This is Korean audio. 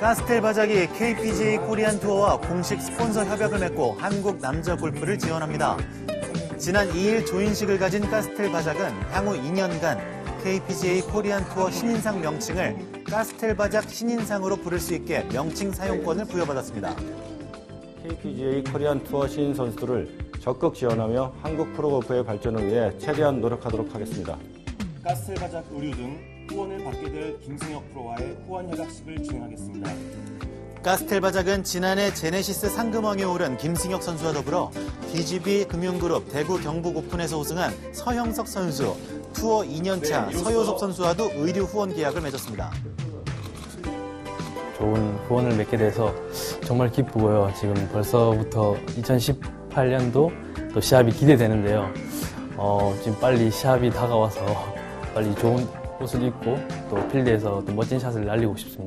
가스텔 바작이 KPGA 코리안 투어와 공식 스폰서 협약을 맺고 한국 남자 골프를 지원합니다. 지난 2일 조인식을 가진 가스텔 바작은 향후 2년간 KPGA 코리안 투어 신인상 명칭을 가스텔 바작 신인상으로 부를 수 있게 명칭 사용권을 부여받았습니다. KPGA 코리안 투어 신인 선수들을 적극 지원하며 한국 프로골프의 발전을 위해 최대한 노력하도록 하겠습니다. 가스텔 바작 의류 등 후원을 받게 될 김승혁 프로와의 후원 협약식을 진행하겠습니다. 가스텔 바작은 지난해 제네시스 상금왕에 오른 김승혁 선수와 더불어 DGB 금융그룹 대구 경북 오픈에서 우승한 서형석 선수, 투어 2년차 서효섭 선수와도 의류 후원 계약을 맺었습니다. 좋은 후원을 맺게 돼서 정말 기쁘고요. 지금 벌써부터 2018년도 또 시합이 기대되는데요. 어, 지금 빨리 시합이 다가와서 빨리 좋은 옷을 입고 또 필드에서 또 멋진 샷을 날리고 싶습니다.